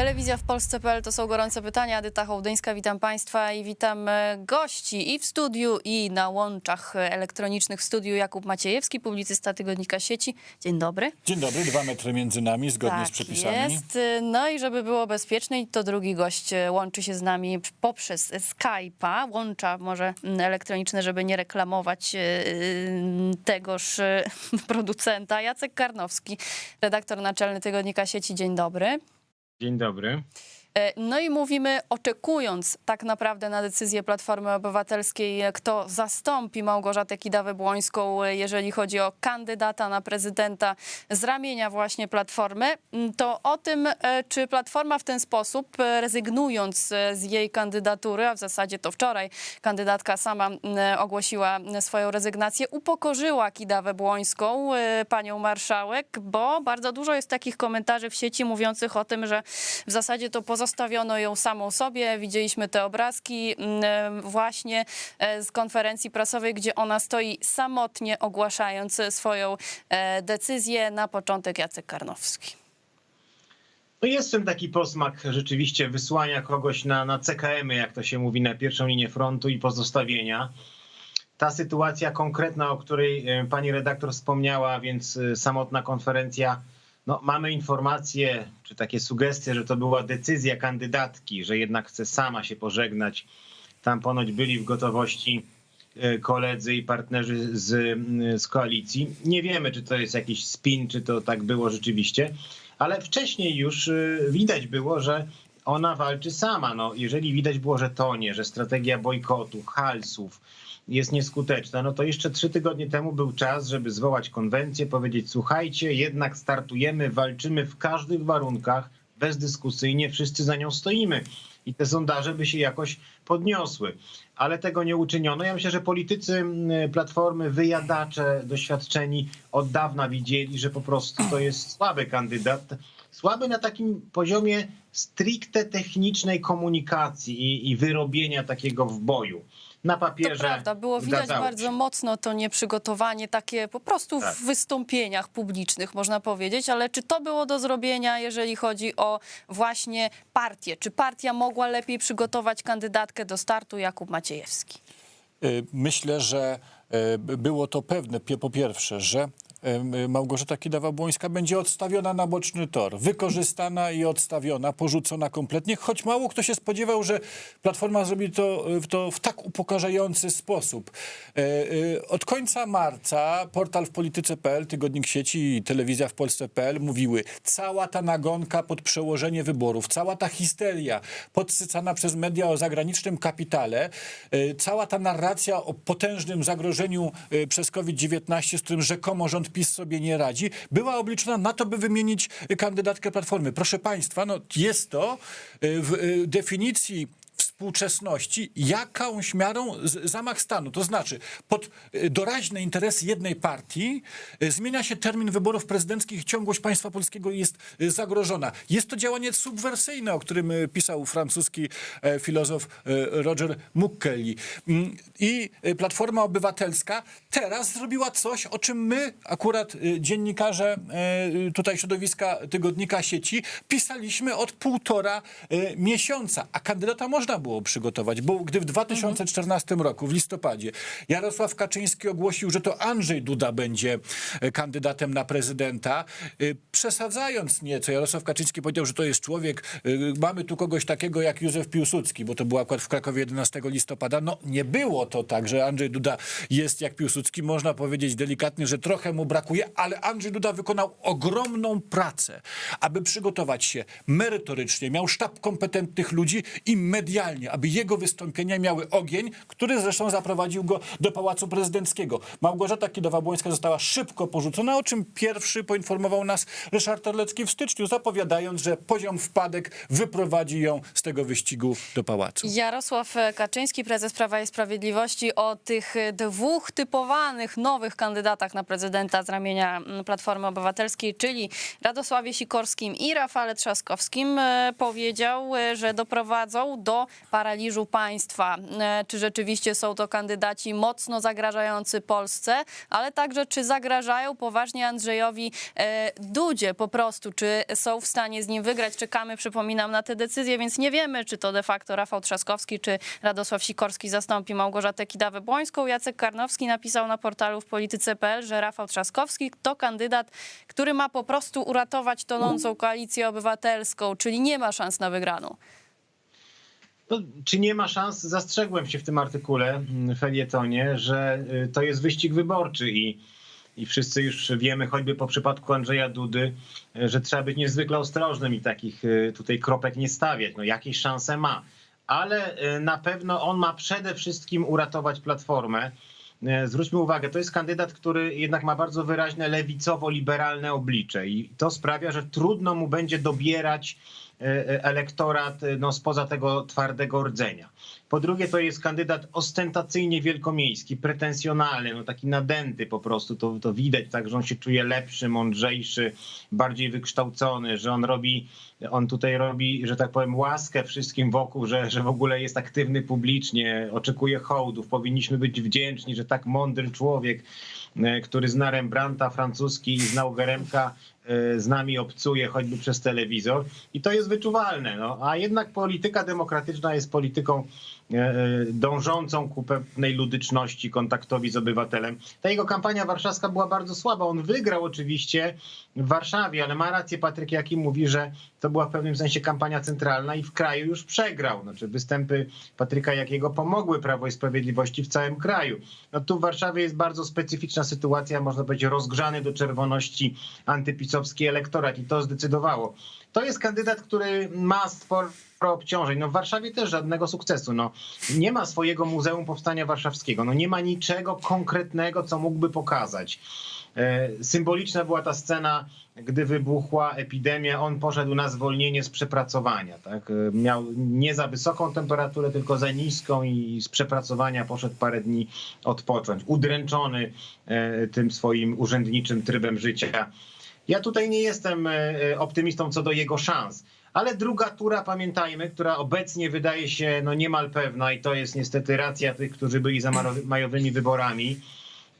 Telewizja w Polsce.pl to są gorące pytania. Edyta Hołdyńska, witam Państwa i witam e, gości i w studiu, i na łączach elektronicznych w studiu Jakub Maciejewski, publicysta Tygodnika Sieci. Dzień dobry. Dzień dobry, dwa metry między nami, zgodnie tak z przepisami. jest. No i żeby było bezpieczniej, to drugi gość e, łączy się z nami poprzez Skype'a. Łącza może mm, elektroniczne, żeby nie reklamować e, tegoż producenta. Jacek Karnowski, redaktor naczelny Tygodnika Sieci. Dzień dobry. Dzień dobry. E, No i mówimy, oczekując tak naprawdę na decyzję Platformy Obywatelskiej, e, kto zastąpi Małgorzatę Kidawę-Błońską, e, jeżeli chodzi o kandydata na prezydenta z ramienia właśnie Platformy, m, to o tym, czy Platforma w ten sposób, rezygnując z jej kandydatury, a w zasadzie to wczoraj kandydatka sama ogłosiła swoją rezygnację, upokorzyła Kidawę-Błońską, panią marszałek, bo bardzo dużo jest takich komentarzy w sieci mówiących o tym, że w zasadzie to pozostawiono ją samą sobie. Widzieliśmy te obrazki mm, właśnie e, z konferencji prasowej, gdzie ona stoi samotnie ogłaszając swoją e, decyzję. Na początek Jacek Karnowski. No jest tym taki posmak rzeczywiście wysłania kogoś na, na CKM-y, jak to się mówi, na pierwszą linię frontu i pozostawienia. Ta sytuacja konkretna, o której e, pani redaktor wspomniała, więc e, samotna konferencja, no mamy informacje, czy takie sugestie, że to była decyzja kandydatki, że jednak chce sama się pożegnać. Tam ponoć byli w gotowości e, koledzy i partnerzy z, m, z koalicji. Nie wiemy, czy to jest jakiś spin, czy to tak było rzeczywiście, ale wcześniej już y, widać było, że ona walczy sama. No, jeżeli widać było, że to nie, że strategia bojkotu, halsów jest nieskuteczna, no to jeszcze trzy tygodnie temu był czas, żeby zwołać konwencję, powiedzieć: Słuchajcie, jednak startujemy, walczymy w każdych warunkach, bezdyskusyjnie, wszyscy za nią stoimy. I te sondaże by się jakoś podniosły. Ale tego nie uczyniono. Ja myślę, że politycy Platformy, wyjadacze doświadczeni od dawna widzieli, że po prostu to jest słaby kandydat. Słaby na takim poziomie stricte technicznej komunikacji i, i wyrobienia takiego w boju. Na To papierze. prawda, było widać bardzo się. mocno to nieprzygotowanie, takie po prostu Tak. w wystąpieniach publicznych, można powiedzieć, ale czy to było do zrobienia, jeżeli chodzi o właśnie partię? Czy partia mogła lepiej przygotować kandydatkę do startu Jakub Maciejewski? Y, Myślę, że y, było to pewne, po pierwsze, że Małgorzata Kidawa-Błońska będzie odstawiona na boczny tor, wykorzystana i odstawiona, porzucona kompletnie, choć mało kto się spodziewał, że Platforma zrobi to, y, to w tak upokarzający sposób. Y, y, Od końca marca portal w polityce.pl, Tygodnik Sieci i telewizja w Polsce.pl mówiły, cała ta nagonka pod przełożenie wyborów, cała ta histeria podsycana przez media o zagranicznym kapitale, y, cała ta narracja o potężnym zagrożeniu y, przez COVID-19, z którym rzekomo rząd PiS sobie nie radzi, była obliczona na to, by wymienić kandydatkę Platformy. Proszę Państwa, no jest to y, w y, definicji współczesności jakąś miarą zamach stanu. To znaczy, pod y, doraźne interesy jednej partii y, zmienia się termin wyborów prezydenckich, ciągłość państwa polskiego jest y, zagrożona. Jest to działanie subwersyjne, o którym pisał francuski e, filozof y, Roger Mucchelli. Mm, I Platforma Obywatelska teraz zrobiła coś, o czym my, akurat dziennikarze y, tutaj środowiska tygodnika sieci, pisaliśmy od półtora miesiąca, a kandydata można było przygotować, bo gdy w 2014 roku, w listopadzie, Jarosław Kaczyński ogłosił, że to Andrzej Duda będzie y, kandydatem na prezydenta, y, przesadzając nieco, Jarosław Kaczyński powiedział, że to jest człowiek, y, mamy tu kogoś takiego jak Józef Piłsudski, bo to było akurat w Krakowie 11 listopada. No nie było to tak, że Andrzej Duda jest jak Piłsudski. Można powiedzieć delikatnie, że trochę mu brakuje, ale Andrzej Duda wykonał ogromną pracę, aby przygotować się merytorycznie. Miał sztab kompetentnych ludzi i medialnie, aby jego wystąpienia miały ogień, który zresztą zaprowadził go do Pałacu Prezydenckiego. Małgorzata Kidawa-Błońska została szybko porzucona, o czym pierwszy poinformował nas Ryszard Terlecki w styczniu, zapowiadając, że poziom wpadek wyprowadzi ją z tego wyścigu do pałacu. Jarosław Kaczyński, prezes Prawa i Sprawiedliwości, o tych dwóch typowanych nowych kandydatach na prezydenta z ramienia mm, Platformy Obywatelskiej, czyli Radosławie Sikorskim i Rafale Trzaskowskim, e, powiedział, e, że doprowadzą do paraliżu państwa. E, Czy rzeczywiście są to kandydaci mocno zagrażający Polsce, ale także czy zagrażają poważnie Andrzejowi e, Dudzie po prostu, czy są w stanie z nim wygrać. Czekamy, przypominam, na te decyzje, więc nie wiemy, czy to de facto Rafał Trzaskowski, czy Radosław Sikorski zastąpi Małgorzatę Kidawę-Błońską. Jacek Karnowski napisał na portalu w polityce.pl, że Rafał Trzaskowski to kandydat, który ma po prostu uratować tonącą koalicję obywatelską, czyli nie ma szans na wygraną. No, czy nie ma szans? Zastrzegłem się w tym artykule, mm, felietonie, że y, to jest wyścig wyborczy i, i wszyscy już wiemy, choćby po przypadku Andrzeja Dudy, y, że trzeba być niezwykle ostrożnym i takich y, tutaj kropek nie stawiać. No jakieś szanse ma, ale na pewno on ma przede wszystkim uratować Platformę. Zwróćmy uwagę, to jest kandydat, który jednak ma bardzo wyraźne lewicowo-liberalne oblicze i to sprawia, że trudno mu będzie dobierać elektorat e, no, spoza tego twardego rdzenia. Po drugie, to jest kandydat ostentacyjnie wielkomiejski, pretensjonalny, no taki nadęty po prostu, to, to widać, tak, że on się czuje lepszy, mądrzejszy, bardziej wykształcony, że on robi, on tutaj robi, że tak powiem, łaskę wszystkim wokół, że, że w ogóle jest aktywny publicznie, oczekuje hołdów, powinniśmy być wdzięczni, że tak mądry człowiek, e, który zna Rembrandta francuski i znał Geremka, e, z nami obcuje choćby przez telewizor i to jest wyczuwalne. No. A jednak polityka demokratyczna jest polityką e, e, dążącą ku pewnej ludyczności, kontaktowi z obywatelem. Ta jego kampania warszawska była bardzo słaba. On wygrał oczywiście w Warszawie, ale ma rację Patryk Jaki mówi, że to była w pewnym sensie kampania centralna i w kraju już przegrał. Znaczy występy Patryka Jakiego pomogły Prawo i Sprawiedliwości w całym kraju. No tu w Warszawie jest bardzo specyficzna sytuacja, można powiedzieć rozgrzany do czerwoności antypisowski elektorat i to zdecydowało. To jest kandydat, który ma sporo obciążeń. No w Warszawie też żadnego sukcesu. No, nie ma swojego Muzeum Powstania Warszawskiego. No, nie ma niczego konkretnego, co mógłby pokazać. E, Symboliczna była ta scena, gdy wybuchła epidemia, on poszedł na zwolnienie z przepracowania. Tak? E, Miał nie za wysoką temperaturę, tylko za niską i z przepracowania poszedł parę dni odpocząć. Udręczony e, tym swoim urzędniczym trybem życia. Ja tutaj nie jestem e, e, optymistą co do jego szans. Ale druga tura, pamiętajmy, która obecnie wydaje się no niemal pewna i to jest niestety racja tych, którzy byli za majowymi wyborami.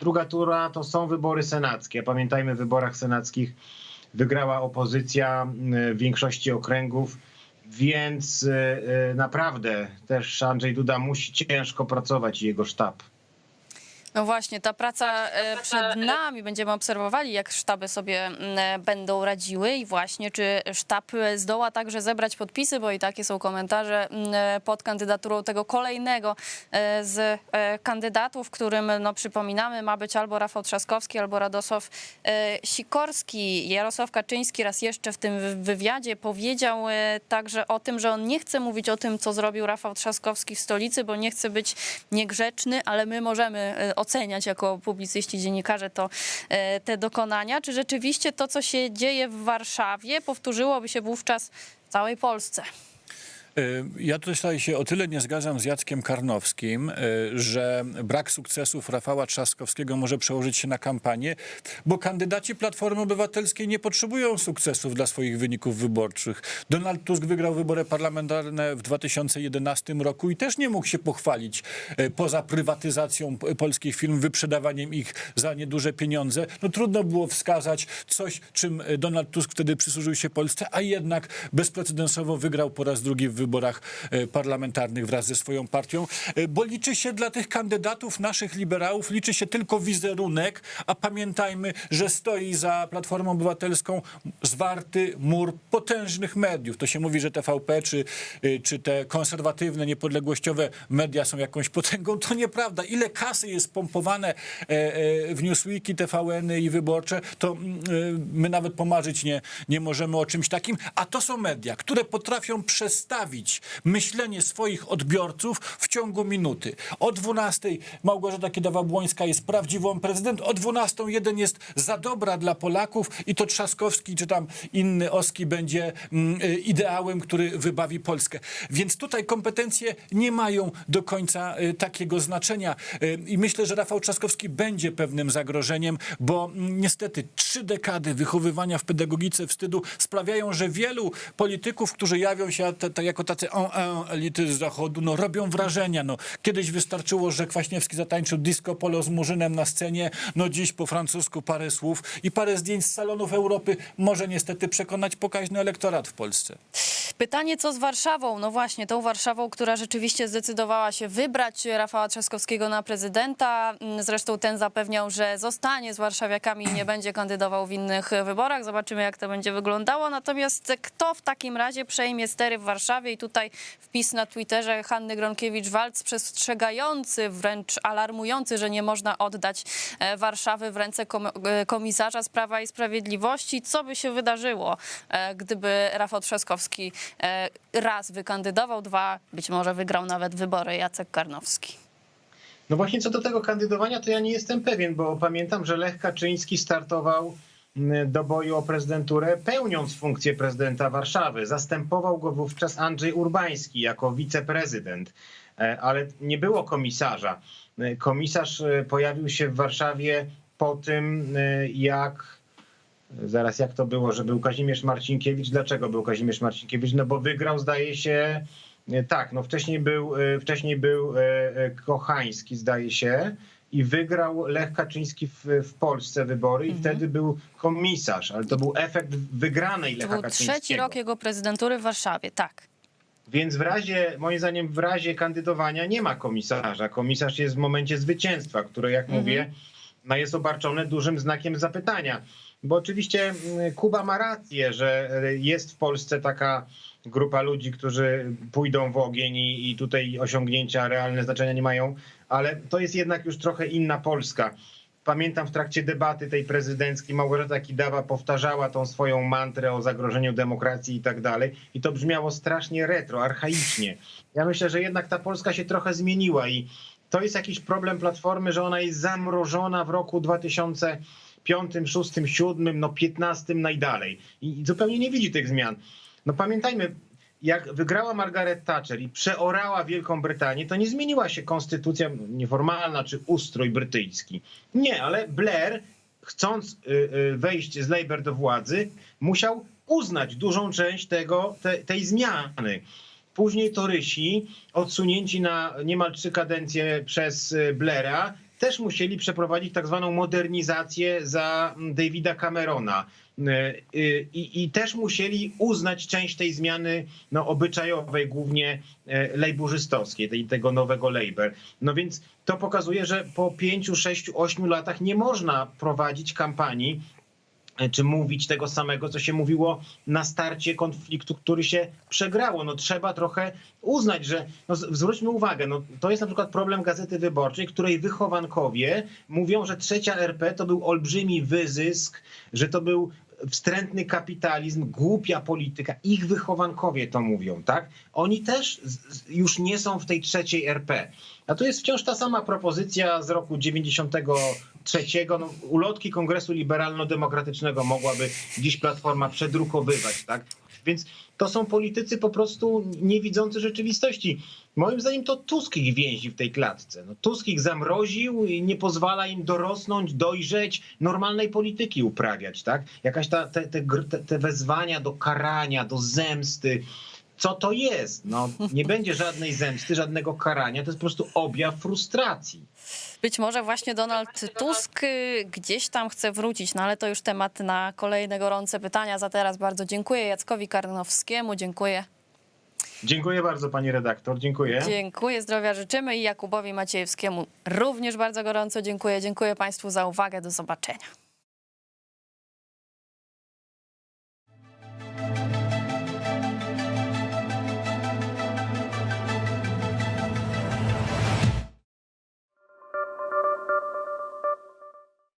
Druga tura to są wybory senackie. Pamiętajmy, w wyborach senackich wygrała opozycja m, w większości okręgów, więc e, e, naprawdę też Andrzej Duda musi ciężko pracować i jego sztab. No właśnie, ta praca e, przed nami. Będziemy obserwowali, jak sztaby sobie mm, e, będą radziły i właśnie, czy sztab e, zdoła także zebrać podpisy, bo i takie są komentarze mm, e, pod kandydaturą tego kolejnego e, z e, kandydatów, którym, no przypominamy, ma być albo Rafał Trzaskowski, albo Radosław e, Sikorski. Jarosław Kaczyński raz jeszcze w tym wy- wywiadzie powiedział e, także o tym, że on nie chce mówić o tym, co zrobił Rafał Trzaskowski w stolicy, bo nie chce być niegrzeczny, ale my możemy e, oceniać jako publicyści, dziennikarze to e, te dokonania. Czy rzeczywiście to, co się dzieje w Warszawie, powtórzyłoby się wówczas w całej Polsce? Y, Ja tutaj się o tyle nie zgadzam z Jackiem Karnowskim, y, że brak sukcesów Rafała Trzaskowskiego może przełożyć się na kampanię, bo kandydaci Platformy Obywatelskiej nie potrzebują sukcesów dla swoich wyników wyborczych. Donald Tusk wygrał wybory parlamentarne w 2011 roku i też nie mógł się pochwalić y, poza prywatyzacją polskich firm, wyprzedawaniem ich za nieduże pieniądze. No trudno było wskazać coś, czym Donald Tusk wtedy przysłużył się Polsce, a jednak bezprecedensowo wygrał po raz drugi w wyborach e, parlamentarnych wraz ze swoją partią, E, bo liczy się dla tych kandydatów naszych liberałów, liczy się tylko wizerunek, a pamiętajmy, że stoi za Platformą Obywatelską zwarty mur potężnych mediów. To się mówi, że TVP czy, y, czy te konserwatywne, niepodległościowe media są jakąś potęgą. To nieprawda. Ile kasy jest pompowane e, e, w Newsweeki, TVN-y i wyborcze, to mm, my nawet pomarzyć nie, nie możemy o czymś takim. A to są media, które potrafią przestawić myślenie swoich odbiorców w ciągu minuty. O 12 Małgorzata Kidawa-Błońska jest prawdziwą prezydent, o 12 jeden jest za dobra dla Polaków i to Trzaskowski czy tam inny Oski będzie mm, y, ideałem, który wybawi Polskę. Więc tutaj kompetencje nie mają do końca y, takiego znaczenia. Y, I myślę, że Rafał Trzaskowski będzie pewnym zagrożeniem, bo mm, niestety trzy dekady wychowywania w pedagogice wstydu sprawiają, że wielu polityków, którzy jawią się te, te, jako tacy en, en, elity z zachodu, no, robią wrażenia. No, kiedyś wystarczyło, że Kwaśniewski zatańczył disco polo z Murzynem na scenie, no dziś po francusku parę słów i parę zdjęć z salonów Europy może niestety przekonać pokaźny elektorat w Polsce. Pytanie, co z Warszawą? No właśnie, tą Warszawą, która rzeczywiście zdecydowała się wybrać Rafała Trzaskowskiego na prezydenta. Mm, Zresztą ten zapewniał, że zostanie z warszawiakami i nie będzie kandydował w innych wyborach. Zobaczymy, jak to będzie wyglądało. Natomiast kto w takim razie przejmie stery w Warszawie? I tutaj wpis na Twitterze Hanny Gronkiewicz-Walc przestrzegający, wręcz alarmujący, że nie można oddać e, Warszawy w ręce e, komisarza z Prawa i Sprawiedliwości. Co by się wydarzyło, e, gdyby Rafał Trzaskowski raz wykandydował, dwa, być może wygrał nawet wybory Jacek Karnowski? No właśnie co do tego kandydowania, to ja nie jestem pewien, bo pamiętam, że Lech Kaczyński startował mm, do boju o prezydenturę, pełniąc funkcję prezydenta Warszawy. Zastępował go wówczas Andrzej Urbański jako wiceprezydent, E, ale nie było komisarza. E, Komisarz e, pojawił się w Warszawie po tym, e, jak Zaraz jak to było, że był Kazimierz Marcinkiewicz. Dlaczego był Kazimierz Marcinkiewicz? No bo wygrał, zdaje się, e, tak, no wcześniej był, e, wcześniej był e, Kochański, zdaje się, i wygrał Lech Kaczyński w, w Polsce wybory i wtedy był komisarz, ale to był efekt wygranej To Lecha był Kaczyńskiego. trzeci rok jego prezydentury w Warszawie, tak. Więc w razie, moim zdaniem, w razie kandydowania nie ma komisarza. Komisarz jest w momencie zwycięstwa, które, jak mówię, no jest obarczone dużym znakiem zapytania. Bo oczywiście mm, Kuba ma rację, że e, jest w Polsce taka grupa ludzi, którzy pójdą w ogień i, i tutaj osiągnięcia realne znaczenia nie mają, ale to jest jednak już trochę inna Polska. Pamiętam w trakcie debaty tej prezydenckiej Małgorzata Kidawa powtarzała tą swoją mantrę o zagrożeniu demokracji i tak dalej i to brzmiało strasznie retro, archaicznie. Ja myślę, że jednak ta Polska się trochę zmieniła i to jest jakiś problem Platformy, że ona jest zamrożona w roku 2005, 2006, 2007, no 15 najdalej i zupełnie nie widzi tych zmian. No pamiętajmy, jak wygrała Margaret Thatcher i przeorała Wielką Brytanię, to nie zmieniła się konstytucja nieformalna czy ustrój brytyjski. Nie, ale Blair, chcąc y, y, wejść z Labour do władzy, musiał uznać dużą część tego, te, tej zmiany. Później Torysi, odsunięci na niemal trzy kadencje przez y, Blaira, też musieli przeprowadzić tak zwaną modernizację za Davida Camerona. Y, y, I, I też musieli uznać część tej zmiany no, obyczajowej, głównie e, lejburzystowskiej, tej, tego nowego Labour. No więc to pokazuje, że po pięciu, sześciu, ośmiu latach nie można prowadzić kampanii e, czy mówić tego samego, co się mówiło na starcie konfliktu, który się przegrało. No trzeba trochę uznać, że no zwróćmy uwagę, no to jest na przykład problem Gazety Wyborczej, której wychowankowie mówią, że trzecia RP to był olbrzymi wyzysk, że to był wstrętny kapitalizm, głupia polityka. Ich wychowankowie to mówią, tak? Oni też już nie są w tej trzeciej RP. A to jest wciąż ta sama propozycja z roku 93. No, ulotki Kongresu Liberalno-Demokratycznego mogłaby dziś Platforma przedrukowywać, tak? Więc to są politycy po prostu nie widzący rzeczywistości. Moim zdaniem to Tusk ich więzi w tej klatce. No, Tusk ich zamroził i nie pozwala im dorosnąć, dojrzeć, normalnej polityki uprawiać, tak? Jakaś ta, te, te, te wezwania do karania, do zemsty, co to jest? No, nie będzie żadnej zemsty, żadnego karania, to jest po prostu objaw frustracji. Być może właśnie Donald Tusk y, gdzieś tam chce wrócić, no ale to już temat na kolejne gorące pytania. Za teraz bardzo dziękuję Jackowi Karnowskiemu, dziękuję. Dziękuję bardzo pani redaktor, dziękuję. Dziękuję, zdrowia życzymy i Jakubowi Maciejewskiemu również bardzo gorąco dziękuję. Dziękuję Państwu za uwagę, do zobaczenia.